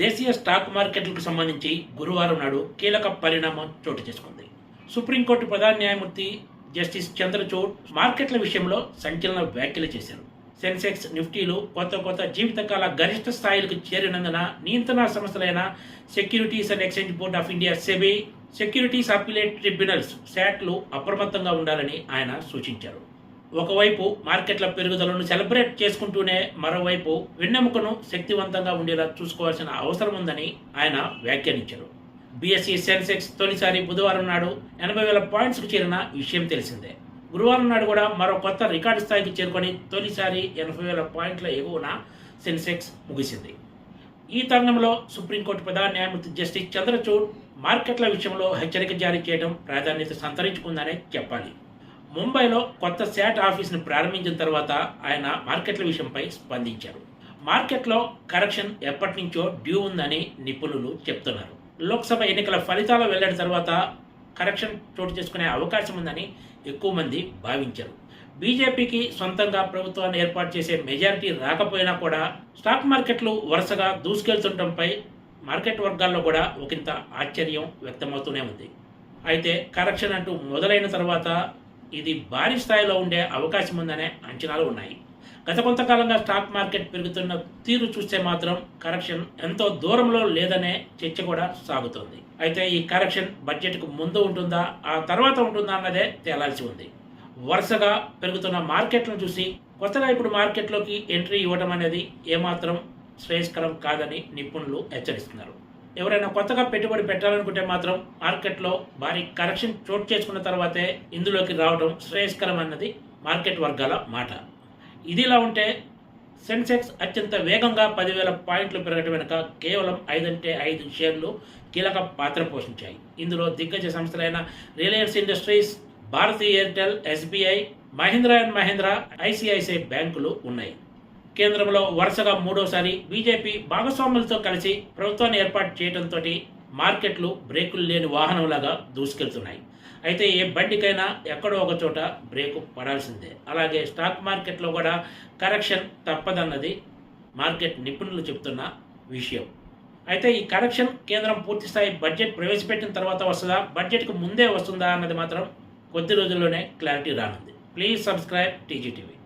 దేశీయ స్టాక్ మార్కెట్లకు సంబంధించి గురువారం నాడు కీలక పరిణామం చోటు చేసుకుంది. సుప్రీంకోర్టు ప్రధాన న్యాయమూర్తి జస్టిస్ చంద్రచూడ్ మార్కెట్ల విషయంలో సంచలన వ్యాఖ్యలు చేశారు. సెన్సెక్స్ నిఫ్టీలు కొత్త కొత్త జీవితకాల గరిష్ట స్థాయిలకు చేరినందున నియంత్రణ సంస్థలైన securities and exchange board of India SEBI securities appellate tribunals శాట్లు అప్రమత్తంగా ఉండాలని ఆయన సూచించారు. ఒకవైపు మార్కెట్ల పెరుగుదలను సెలబ్రేట్ చేసుకుంటూనే మరోవైపు వెన్నెముకను శక్తివంతంగా ఉండేలా చూసుకోవాల్సిన అవసరం ఉందని ఆయన వ్యాఖ్యానించారు. బీఎస్సీ సెన్సెక్స్ తొలిసారి బుధవారం నాడు ఎనభై వేల పాయింట్స్కు చేరిన విషయం తెలిసిందే. గురువారం నాడు కూడా మరో కొత్త రికార్డు స్థాయికి చేరుకొని తొలిసారి ఎనభై వేల పాయింట్ల ఎగువన సెన్సెక్స్ ముగిసింది. ఈ తరుణంలో సుప్రీంకోర్టు ప్రధాన న్యాయమూర్తి జస్టిస్ చంద్రచూడ్ మార్కెట్ల విషయంలో హెచ్చరిక జారీ చేయడం ప్రాధాన్యత సంతరించుకుందనే చెప్పాలి. ముంబైలో కొత్త శాట్ ఆఫీస్ను ప్రారంభించిన తర్వాత ఆయన మార్కెట్ల విషయంపై స్పందించారు. మార్కెట్లో కరెక్షన్ ఎప్పటి నుంచో డ్యూ ఉందని నిపుణులు చెప్తున్నారు. లోక్సభ ఎన్నికల ఫలితాలు వెల్లడి తర్వాత కరెక్షన్ చోటు చేసుకునే అవకాశం ఉందని ఎక్కువ మంది భావించారు. బీజేపీకి సొంతంగా ప్రభుత్వాన్ని ఏర్పాటు చేసే మెజారిటీ రాకపోయినా కూడా స్టాక్ మార్కెట్లు వరుసగా దూసుకెళ్తుండటంపై మార్కెట్ వర్గాల్లో కూడా ఒకంత ఆశ్చర్యం వ్యక్తమవుతూనే ఉంది. అయితే కరెక్షన్ అంటూ మొదలైన తర్వాత ఇది భారీ స్థాయిలో ఉండే అవకాశం ఉందనే అంచనాలు ఉన్నాయి. గత కొంతకాలంగా స్టాక్ మార్కెట్ పెరుగుతున్న తీరు చూస్తే మాత్రం కరెక్షన్ ఎంతో దూరంలో లేదనే చర్చ కూడా సాగుతోంది. అయితే ఈ కరెక్షన్ బడ్జెట్కు ముందు ఉంటుందా ఆ తర్వాత ఉంటుందా అన్నదే తేలాల్సి ఉంది. వరుసగా పెరుగుతున్న మార్కెట్లను చూసి కొత్తగా ఇప్పుడు మార్కెట్లోకి ఎంట్రీ ఇవ్వడం అనేది ఏమాత్రం శ్రేయస్కరం కాదని నిపుణులు హెచ్చరిస్తున్నారు. ఎవరైనా కొత్తగా పెట్టుబడి పెట్టాలనుకుంటే మాత్రం మార్కెట్లో భారీ కరెక్షన్ చోటు చేసుకున్న తర్వాతే ఇందులోకి రావడం శ్రేయస్కరం అన్నది మార్కెట్ వర్గాల మాట. ఇదిలా ఉంటే సెన్సెక్స్ అత్యంత వేగంగా పదివేల పాయింట్లు పెరగడం వెనుక కేవలం ఐదంటే ఐదు షేర్లు కీలక పాత్ర పోషించాయి. ఇందులో దిగ్గజ సంస్థలైన Reliance Industries Bharti Airtel SBI Mahindra and Mahindra ICICI బ్యాంకులు ఉన్నాయి. కేంద్రంలో వరుసగా మూడోసారి బీజేపీ భాగస్వాములతో కలిసి ప్రభుత్వాన్ని ఏర్పాటు చేయడంతో మార్కెట్లు బ్రేకులు లేని వాహనంలాగా దూసుకెళ్తున్నాయి. అయితే ఏ బండికైనా ఎక్కడో ఒక చోట బ్రేకు పడాల్సిందే. అలాగే స్టాక్ మార్కెట్లో కూడా కరెక్షన్ తప్పదన్నది మార్కెట్ నిపుణులు చెబుతున్న విషయం. అయితే ఈ కరెక్షన్ కేంద్రం పూర్తిస్థాయి బడ్జెట్ ప్రవేశపెట్టిన తర్వాత వస్తుందా? బడ్జెట్కు ముందే వస్తుందా అన్నది మాత్రం కొద్ది రోజుల్లోనే క్లారిటీ రానుంది. Please subscribe TGTV